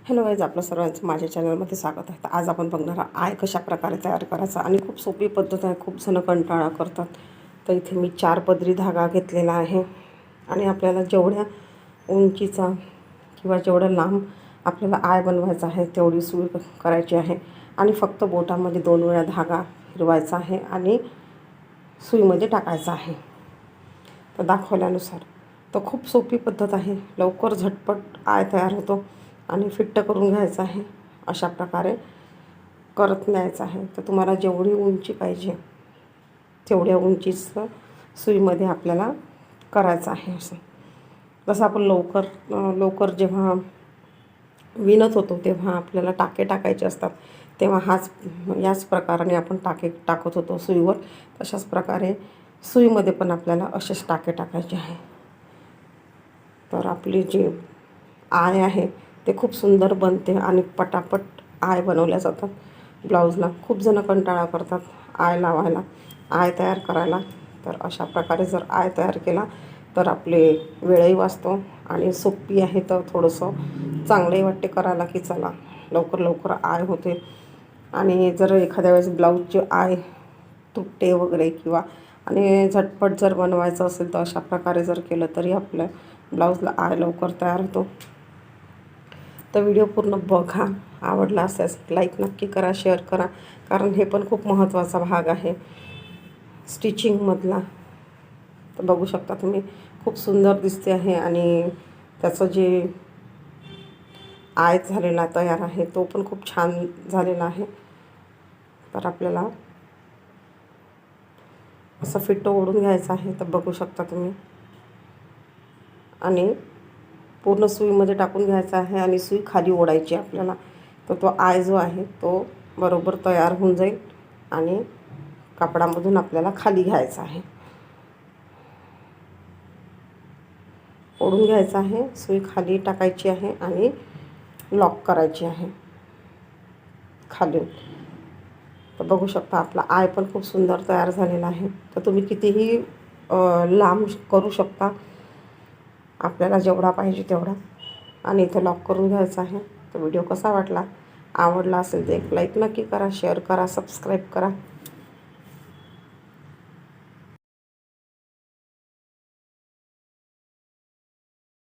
Hello guys आपलं सर्वांचं माझ्या चॅनलमध्ये स्वागत आहे. तर आज आपण बघणार आय कशा प्रकारे तयार करायचा आणि खूप सोपी पद्धत आहे खूप जण कंटाळा करतात. तर इथे मी चार पदरी धागा घेतलेला आहे आणि आपल्याला जेवढ्या उंचीचा किंवा जेवढं लांब आपल्याला आय बनवायचा आहे तेवढी सुई करायची आहे. आणि फक्त बोटामध्ये दोन वेळा धागा फिरवायचा आहे आणि सुईमध्ये टाकायचा आहे. तर दाखवल्यानुसार. तर खूप सोपी पद्धत आहे. लवकर झटपट आय तयार होतो. आणि फिट्ट करून घ्यायचं आहे अशा प्रकारे करत न्यायचं आहे. तर तुम्हाला जेवढी उंची पाहिजे तेवढ्या उंचीचं सुईमध्ये आपल्याला करायचं आहे असं. जसं आपण लवकर लवकर जेव्हा विणत होतो तेव्हा आपल्याला टाके टाकायचे असतात. तेव्हा हाच याच प्रकाराने आपण टाके टाकत होतो सुईवर. तशाच प्रकारे सुईमध्ये पण आपल्याला असेच टाके टाकायचे आहे. तर आपली जी आय आहे ते खूप सुंदर बनते आणि पटापट आय बनवल्या जातात. ब्लाऊजला खूप जण कंटाळा करतात आय लावायला आय तयार करायला. तर अशा प्रकारे जर आय तयार केला तर आपले वेळही वाचतो आणि सोपी आहे तर थोडंसं चांगलंही वाटते करायला की चला लवकर लवकर आय होते. आणि जर एखाद्या वेळेस ब्लाऊजचे आय तुटते वगैरे किंवा आणि झटपट जर बनवायचं असेल तर अशा प्रकारे जर केलं तरी आपल्या ब्लाऊजला आय लवकर तयार होतो. तर व्हिडिओ पूर्ण बघा. आवडला असल्यास लाईक नक्की करा शेअर करा. कारण हे पण खूप महत्त्वाचा भाग आहे. स्टिचिंगमधला तर बघू शकता तुम्ही खूप सुंदर दिसते आहे आणि त्याचं जे आय झालेला तयार आहे तो पण खूप छान झालेला आहे. तर आपल्याला असं फिट्ट ओढून घ्यायचं आहे तर बघू शकता तुम्ही. आणि पूर्ण सुईमध्ये टाकून घ्यायचा आहे आणि सुई खाली ओढायची आपल्याला. तर तो आय जो आहे तो बरोबर तयार होऊन जाईल आणि कापडामधून आपल्याला खाली घ्यायचा आहे. ओढून घ्यायचं आहे सुई खाली टाकायची आहे आणि लॉक करायची आहे खालून. तर बघू शकता आपला आय पण खूप सुंदर तयार झालेला आहे. तर तुम्ही कितीही लांब करू शकता आपल्याला जेवढा पाहिजे तेवढा. आणि इथं लॉक करून घ्यायचा आहे. तर व्हिडिओ कसा वाटला? आवडला असेल तर एक लाईक नक्की करा शेअर करा सबस्क्राईब करा.